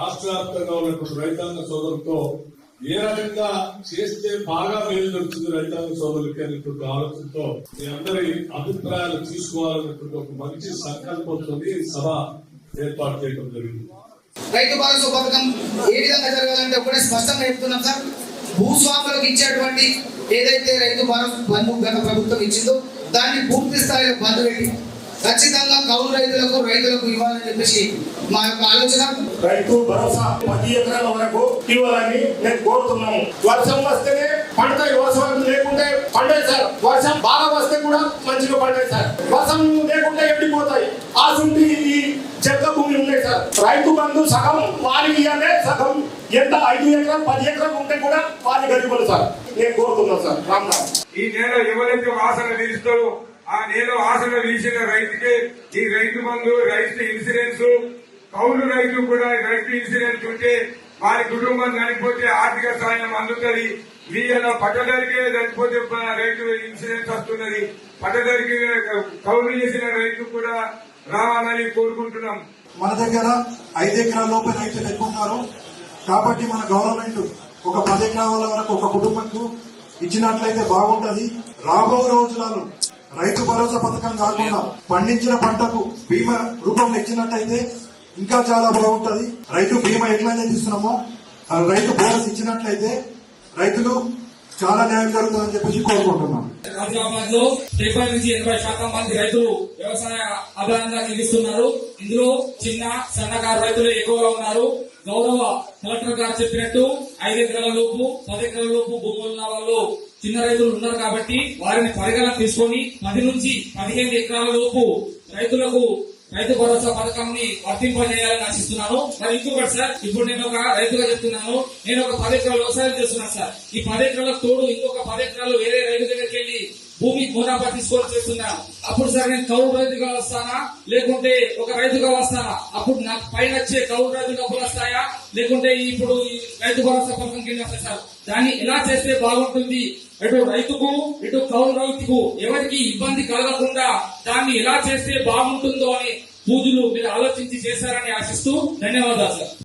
రాష్ట్ర వ్యాప్తంగా ఉన్నటువంటి రైతాంగ సోదరులతో ఏ రకంగా చేస్తే బాగా మేలు జరుగుతుంది రైతాంగ సోదరులకి అనేటువంటి ఆలోచనతో మీ అందరి అభిప్రాయాలు తీసుకోవాలనేటువంటి ఒక మంచి సంకల్పంతో సభ ఏర్పాటు చేయడం జరిగింది. రైతు భరోసా పథకం ఏ విధంగా జరగాలంటే ఒకటే స్పష్టంగా చెప్తున్నాం సార్. భూస్వాములకు ఇచ్చేటువంటి ఏదైతే రైతు భరోసా బంధు గత ప్రభుత్వం ఇచ్చిందో దాన్ని పూర్తి స్థాయిలో బంద్ పెట్టి ఖచ్చితంగా కౌలు రైతులకు రైతులకు ఇవ్వాలని చెప్పేసి మా యొక్క ఆలోచన. రైతు భరోసా పది ఎకరాల వరకు ఇవ్వాలని నేను కోరుతున్నాము వర్షం వస్తేనే పండుతాయి వర్షం లేకుంటే పండాయి సార్. వర్షం బాగా వస్తే కూడా మంచిగా పండాయి సార్. వర్షం లేకుంటే ఎండిపోతాయి ఆ సుంటి ఈ చెత్త భూమి ఉన్నాయి సార్. రైతు బంధు సగం వారికి ఇవ్వాలి సగం ఎంత? ఐదు ఎకరాలు పది ఎకరాలు ఉంటే కూడా వారి గరీబులు సార్. నేను కోరుతున్నాను సార్. రామ్ రామ్ ఈ నేల ఎవరైతే వాసన వీలుస్తారో ఆ నేల వాసన వీసిన రైతుకే ఈ రైతు బంధు రైతు ఇన్సూరెన్స్ కౌలు రైతు కూడా రైతు ఇన్సూరెన్స్ ఉంటే వారి కుటుంబం చనిపోతే ఆర్థిక సాయం అందుతుంది. వీళ్ళ పట్టదరికే చనిపోతే రైతు ఇన్సూరెన్స్ వస్తున్నది. పట్టదరికి కౌలు చేసిన రైతు కూడా రావాలని కోరుకుంటున్నాం. మన దగ్గర ఐదు ఎకరాల లోపల రైతులు ఎక్కువ ఉన్నారు. కాబట్టి మన గవర్నమెంట్ ఒక పది ఎకరాల వరకు ఒక కుటుంబంకు ఇచ్చినట్లయితే బాగుంటది. రాబో రోజులలో రైతు భరోసా పథకం కాకుండా పండించిన పంటకు బీమా రూపంలో ఇచ్చినట్టయితే ఇంకా చాలా బాగుంటది. రైతు బీమా ఎట్లయితే తీస్తున్నామో రైతు బోనస్ ఇచ్చినట్లయితే రైతులు చాలా న్యాయం జరుగుతుందని చెప్పేసి కోరుకుంటున్నాం. హైదరాబాద్లో డెబ్బై నుంచి ఎనభై శాతం మంది రైతులు వ్యవసాయ అభివృద్ధి నిలుస్తున్నారు. ఇందులో చిన్న సన్నకారు రైతులు ఎక్కువగా ఉన్నారు. గౌరవ కలెక్టర్ గారు చెప్పినట్టు ఐదు ఎకరాల లోపు పది ఎకరాల లోపు భూములు ఉన్న వాళ్ళు చిన్న రైతులు ఉన్నారు కాబట్టి వారిని పరిగణన తీసుకొని పది నుంచి పదిహేను ఎకరాల లోపు రైతులకు రైతు భరోసా పథకాన్ని వర్తింపజేయాలని ఆశిస్తున్నాను. మరి ఇంకొకటి సార్ ఇప్పుడు నేను ఒక రైతుగా చెప్తున్నాను. నేను ఒక పది ఎకరాలు వ్యవసాయం చేస్తున్నాను సార్. ఈ పది ఎకరాలకు తోడు ఇంకొక పది ఎకరాలు వేరే రైతు దగ్గరికి వెళ్ళి భూమి మునాఫా తీసుకొని చేస్తున్నాను అప్పుడు సార్ నేను కౌలు రైతుగా వస్తానా? లేకుంటే ఒక రైతుగా వస్తానా? అప్పుడు నాకు పైన వచ్చే కౌలు రైతు డబ్బులు వస్తాయా? లేకుంటే ఇప్పుడు రైతు భరోసా పథకం కింద వస్తాయి? సార్ దాన్ని ఎలా చేస్తే బాగుంటుంది? ఇటు రైతుకు ఇటు కౌలు రైతుకు ఎవరికి ఇబ్బంది కలగకుండా దాన్ని ఎలా చేస్తే బాగుంటుందో అని పూజలు మీరు ఆలోచించి చేశారని ఆశిస్తూ ధన్యవాదాలు సార్.